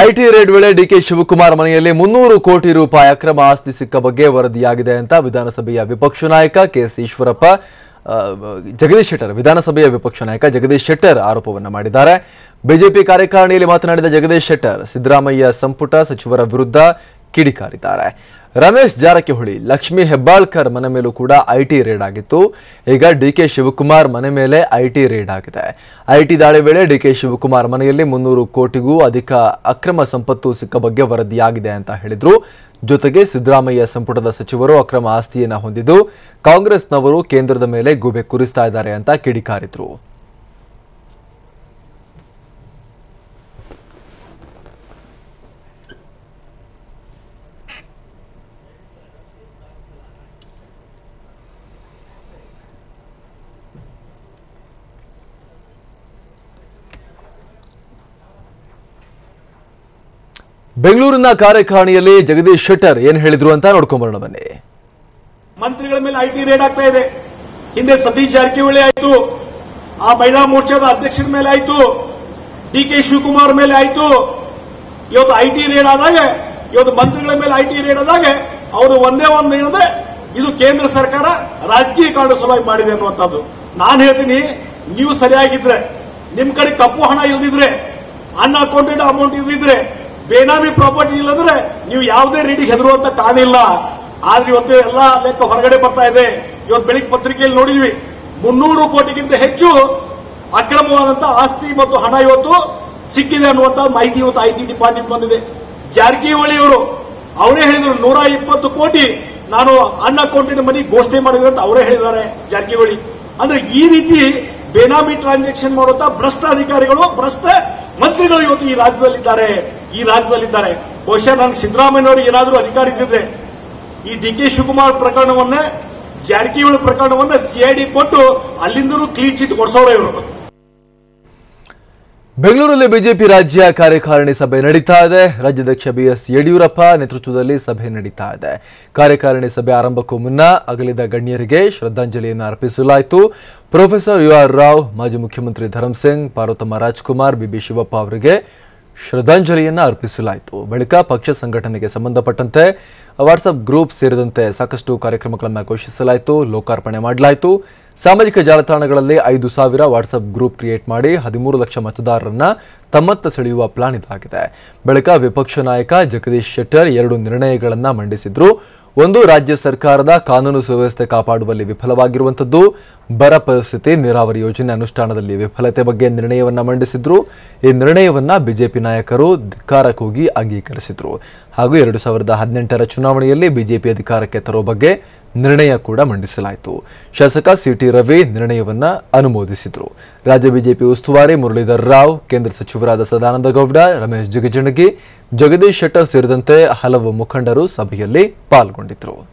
IT raid ವೇಳೆ DK Shivakumar ಮನೆಯಲ್ಲಿ ಮುನ್ನೂರು ಕೋಟಿ ರೂಪಾಯಿ ಅಕ್ರಮ ಆಸ್ತಿ ಸಿಕ್ಕ ಬಗ್ಗೆ ವರದಿಯಾಗಿದೆ ಅಂತ ವಿಧಾನಸಭೆಯ ವಿಪಕ್ಷ ನಾಯಕ ಕೆಎಸ್ ಈಶ್ವರಪ್ಪ ಜಗದೀಶ್ ಶೆಟ್ಟರ್, ವಿಧಾನಸಭೆಯ ವಿಪಕ್ಷ ನಾಯಕ ಜಗದೀಶ್ ಶೆಟ್ಟರ್ ಆರೋಪವನ್ನು ಮಾಡಿದ್ದಾರೆ. ಬಿಜೆಪಿ ಕಾರ್ಯಕಾರಿಣಿಯಲ್ಲಿ ಮಾತನಾಡಿದ ಜಗದೀಶ್ ಶೆಟ್ಟರ್, ಸಿದ್ದರಾಮಯ್ಯ ಸಂಪುಟ ಸಚಿವರ ವಿರುದ್ಧ ಕಿಡಿಕಾರಿದ್ದಾರೆ. ರಮೇಶ್ ಜಾರಕಿಹೊಳಿ, ಲಕ್ಷ್ಮಿ ಹೆಬ್ಬಾಳ್ಕರ್ ಮನೆ ಮೇಲೂ ಕೂಡ ಐಟಿ ರೇಡ್ ಆಗಿತ್ತು. ಈಗ ಡಿ ಕೆ ಶಿವಕುಮಾರ್ ಮನೆ ಮೇಲೆ ಐಟಿ ರೇಡ್ ಆಗಿದೆ. ಐಟಿ ದಾಳಿ ವೇಳೆ ಡಿ ಕೆ ಶಿವಕುಮಾರ್ ಮನೆಯಲ್ಲಿ ಮುನ್ನೂರು ಕೋಟಿಗೂ ಅಧಿಕ ಅಕ್ರಮ ಸಂಪತ್ತು ಸಿಕ್ಕ ಬಗ್ಗೆ ವರದಿಯಾಗಿದೆ ಅಂತ ಹೇಳಿದ್ರು. ಜೊತೆಗೆ ಸಿದ್ದರಾಮಯ್ಯ ಸಂಪುಟದ ಸಚಿವರು ಅಕ್ರಮ ಆಸ್ತಿಯನ್ನು ಹೊಂದಿದ್ದು, ಕಾಂಗ್ರೆಸ್ನವರು ಕೇಂದ್ರದ ಮೇಲೆ ಗೂಬೆ ಕುರಿಸ್ತಾ ಇದ್ದಾರೆ ಅಂತ ಕಿಡಿಕಾರಿದ್ರು. ಬೆಂಗಳೂರಿನ ಕಾರ್ಯಕಾರಿಣಿಯಲ್ಲಿ ಜಗದೀಶ್ ಶೆಟ್ಟರ್ ಏನ್ ಹೇಳಿದ್ರು ಅಂತ ನೋಡ್ಕೊಂಬರೋಣ ಬನ್ನಿ. ಮಂತ್ರಿಗಳ ಮೇಲೆ ಐಟಿ ರೇಡ್ ಆಗ್ತಾ ಇದೆ. ಹಿಂದೆ ಸತೀಶ್ ಜಾರಕಿಹೊಳಿ ಆಯ್ತು. ಆ ಮಹಿಳಾ ಮೋರ್ಚಾದ ಅಧ್ಯಕ್ಷರ ಮೇಲೆ ಆಯ್ತು. ಡಿ ಕೆ ಶಿವಕುಮಾರ್ ಮೇಲೆ ಆಯ್ತು. ಇವತ್ತು ಐಟಿ ರೇಡ್ ಆದಾಗ, ಇವತ್ತು ಮಂತ್ರಿಗಳ ಮೇಲೆ ಐಟಿ ರೇಡ್ ಆದಾಗ ಅವರು ಒಂದೇ ಒಂದು ಹೇಳಿದ್ರೆ ಇದು ಕೇಂದ್ರ ಸರ್ಕಾರ ರಾಜಕೀಯ ಕಾರಣ ಸಲುವಾಗಿ ಮಾಡಿದೆ ಅನ್ನುವಂಥದ್ದು. ನಾನು ಹೇಳ್ತೀನಿ, ನೀವು ಸರಿಯಾಗಿದ್ರೆ, ನಿಮ್ ಕಡೆ ಕಪ್ಪು ಹಣ ಇಲ್ದಿದ್ರೆ ಅನ್ಅಕೌಂಟೆಡ್ ಅಮೌಂಟ್ ಇಲ್ದಿದ್ರೆ ಬೇನಾಮಿ ಪ್ರಾಪರ್ಟಿ ಇಲ್ಲಂದ್ರೆ ನೀವು ಯಾವುದೇ ರೀತಿ ಹೆದರುವಂತ ಕಾಣಿಲ್ಲ. ಆದ್ರೆ ಇವತ್ತು ಎಲ್ಲ ಲೆಕ್ಕ ಹೊರಗಡೆ ಬರ್ತಾ ಇದೆ. ಇವತ್ತು ಬೆಳಿಗ್ಗೆ ಪತ್ರಿಕೆಯಲ್ಲಿ ನೋಡಿದ್ವಿ, ಮುನ್ನೂರು ಕೋಟಿಗಿಂತ ಹೆಚ್ಚು ಅಕ್ರಮವಾದಂತಹ ಆಸ್ತಿ ಮತ್ತು ಹಣ ಇವತ್ತು ಸಿಕ್ಕಿದೆ ಅನ್ನುವಂತ ಮಾಹಿತಿ ಇವತ್ತು ಐಟಿ ಡಿಪಾರ್ಟ್ಮೆಂಟ್ ಬಂದಿದೆ. ಜಾರಕಿಹೊಳಿ ಅವರು, ಅವರೇ ಹೇಳಿದ್ರು, ನೂರ ಇಪ್ಪತ್ತು ಕೋಟಿ ನಾನು ಅನ್ಅಕೌಂಟೆಡ್ ಮನಿ ಘೋಷಣೆ ಮಾಡಿದ್ರು ಅಂತ ಅವರೇ ಹೇಳಿದ್ದಾರೆ ಜಾರಕಿಹೊಳಿ. ಅಂದ್ರೆ ಈ ರೀತಿ ಬೇನಾಮಿ ಟ್ರಾನ್ಸಾಕ್ಷನ್ ಮಾಡುವಂತ ಭ್ರಷ್ಟ ಅಧಿಕಾರಿಗಳು, ಭ್ರಷ್ಟ ಮಂತ್ರಿಗಳು ಇವತ್ತು ಈ ರಾಜ್ಯದಲ್ಲಿದ್ದಾರೆ. ಈ ರಾಜ್ಯದಲ್ಲಿದ್ದಾರೆ. ಬಹುಶಃ ನನಗೆ ಸಿದ್ದರಾಮಯ್ಯನವರು ಏನಾದರೂ ಅಧಿಕಾರ ಇದ್ದಿದ್ರೆ ಈ ಡಿ ಕೆ ಶಿವಕುಮಾರ್ ಪ್ರಕರಣವನ್ನ, ಜಾರಕಿಹೊಳಿ ಪ್ರಕರಣವನ್ನ ಸಿಐಡಿ ಕೊಟ್ಟು ಅಲ್ಲಿಂದಲೂ ಕ್ಲೀನ್ ಚಿಟ್ ಕೊಡಿಸೋರು ಇವರು. ಬೆಂಗಳೂರಲ್ಲಿ ಬಿಜೆಪಿ ರಾಜ್ಯ ಕಾರ್ಯಕಾರಿಣಿ ಸಭೆ ನಡೀತಾ ಇದೆ. ರಾಜ್ಯಾಧ್ಯಕ್ಷ ಬಿಎಸ್ ಯಡಿಯೂರಪ್ಪ ನೇತೃತ್ವದಲ್ಲಿ ಸಭೆ ನಡೀತಾ ಇದೆ. ಕಾರ್ಯಕಾರಿಣಿ ಸಭೆ ಆರಂಭಕ್ಕೂ ಮುನ್ನ ಅಗಲಿದ ಗಣ್ಯರಿಗೆ ಶ್ರದ್ಧಾಂಜಲಿಯನ್ನು ಅರ್ಪಿಸಲಾಯಿತು. ಪ್ರೊಫೆಸರ್ ಯು ರಾವ್, ಮಾಜಿ ಮುಖ್ಯಮಂತ್ರಿ ಧರಂಸಿಂಗ್ ಸಿಂಗ್, ಪಾರ್ವತಮ್ಮ ರಾಜ್ಕುಮಾರ್ ಬಿಬಿ ಶಿವಪ್ಪ ಅವರಿಗೆ ಶ್ರದ್ಧಾಂಜಲಿಯನ್ನ ಅರ್ಪಿಸಲಾಯಿತು. ಬಳಿಕ ಪಕ್ಷ ಸಂಘಟನೆಗೆ ಸಂಬಂಧಪಟ್ಟಂತೆ ವಾಟ್ಸಪ್ ಗ್ರೂಪ್ ಸೇರಿದಂತೆ ಸಾಕಷ್ಟು ಕಾರ್ಯಕ್ರಮಗಳನ್ನು ಘೋಷಿಸಲಾಯಿತು, ಲೋಕಾರ್ಪಣೆ ಮಾಡಲಾಯಿತು. ಸಾಮಾಜಿಕ ಜಾಲತಾಣಗಳಲ್ಲಿ ಐದು ಸಾವಿರ ವಾಟ್ಸಪ್ ಗ್ರೂಪ್ ಕ್ರಿಯೇಟ್ ಮಾಡಿ ಹದಿಮೂರು ಲಕ್ಷ ಮತದಾರರನ್ನ ತಮ್ಮತ್ತ ಸೆಳೆಯುವ ಪ್ಲಾನ್ ಇದಾಗಿದೆ. ಬಳಿಕ ವಿಪಕ್ಷ ನಾಯಕ ಜಗದೀಶ್ ಶೆಟ್ಟರ್ ಎರಡು ನಿರ್ಣಯಗಳನ್ನ ಮಂಡಿಸಿದ್ರು. ಒಂದು ರಾಜ್ಯ ಸರ್ಕಾರದ ಕಾನೂನು ಸುವ್ಯವಸ್ಥೆ ಕಾಪಾಡುವಲ್ಲಿ ವಿಫಲವಾಗಿರುವಂಥದ್ದು, ಬರ ಪರಿಸ್ಥಿತಿ, ನೀರಾವರಿ ಯೋಜನೆ ಅನುಷ್ಠಾನದಲ್ಲಿ ವಿಫಲತೆ ಬಗ್ಗೆ ನಿರ್ಣಯವನ್ನ ಮಂಡಿಸಿದ್ರು. ಈ ನಿರ್ಣಯವನ್ನ ಬಿಜೆಪಿ ನಾಯಕರು ಧಿಕ್ಕಾರ ಕೂಗಿ ಅಂಗೀಕರಿಸಿದ್ರು. ಹಾಗೂ ಎರಡು ಸಾವಿರದ ಹದಿನೆಂಟರ ಚುನಾವಣೆಯಲ್ಲಿ ಬಿಜೆಪಿ ಅಧಿಕಾರಕ್ಕೆ ತರುವ ಬಗ್ಗೆ ನಿರ್ಣಯ ಕೂಡ ಮಂಡಿಸಲಾಯಿತು. ಶಾಸಕ ಸಿಟಿ ರವಿ ನಿರ್ಣಯವನ್ನ ಅನುಮೋದಿಸಿದರು. ರಾಜ್ಯ ಬಿಜೆಪಿ ಉಸ್ತುವಾರಿ ಮುರಳೀಧರ್ ರಾವ್, ಕೇಂದ್ರ ಸಚಿವರಾದ ಸದಾನಂದ ಗೌಡ, ರಮೇಶ್ ಜಿಗಜಿಣಗಿ ಜಗದೀಶ್ ಶೆಟ್ಟರ್ ಸೇರಿದಂತೆ ಹಲವು ಮುಖಂಡರು ಸಭೆಯಲ್ಲಿ ಪಾಲ್ಗೊಂಡಿದ್ದರು